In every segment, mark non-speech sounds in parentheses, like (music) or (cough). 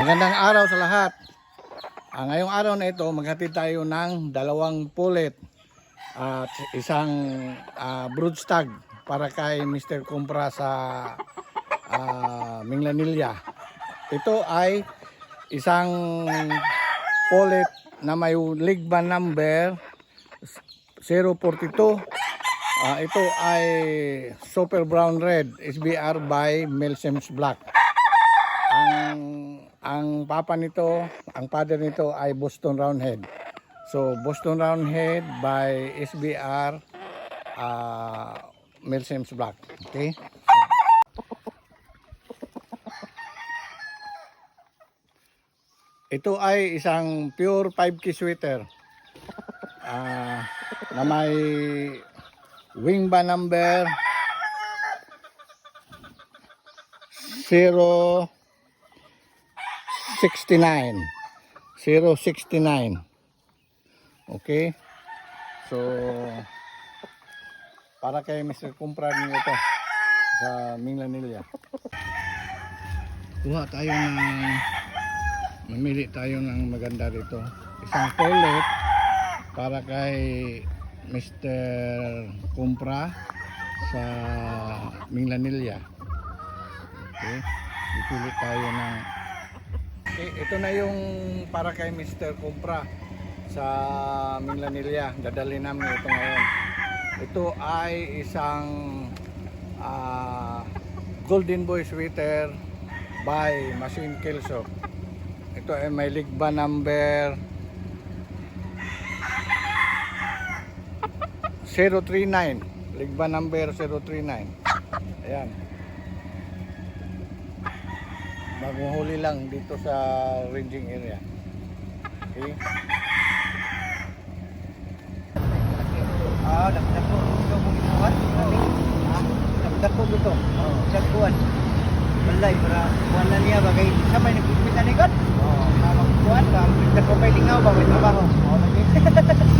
Magandang araw sa lahat. Ah, ngayong araw na ito, maghatid tayo ng dalawang pulit at isang ah, broodstag para kay Mr. Kumpra sa ah, Minglanilla. Ito ay isang pulit na may ligban number 042. Ah, ito ay Super Brown Red SBR by Melsems Black. Ang papa nito, ang father nito ay Boston Roundhead. So Boston Roundhead by SBR uh, Melsems Black. Okay? Ito ay isang pure 5K sweater. Ah, na may wing ba number 0 69 069 okay? So para kay Mr. Kumpra niyo ito sa Minglanilla kuha tayo ng mamili tayo ng maganda dito isang toilet para kay Mr. Kumpra sa Minglanilla okay? Ipili tayo ng Okay, ito na yung para kay Mr. Kumpra sa Minglanilla. Dadali namin ito ngayon. Ito ay isang ah, Golden Boy sweater by Machine Kelso. Ito ay may ligba number 039. Ligba number 039. Ayan. Bagong huli lang dito sa ranging area. Okay. Ah, dako ito mo ginawan. Ah, dako ito. Oh, dagkuan. Balay para kuan na niya bagay sa may nagpipit na nikot. Oh, kuan ka. Dako pay lingaw ba may trabaho. Oh, (laughs)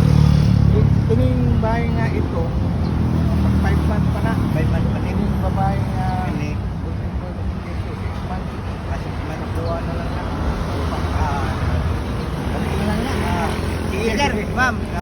đúng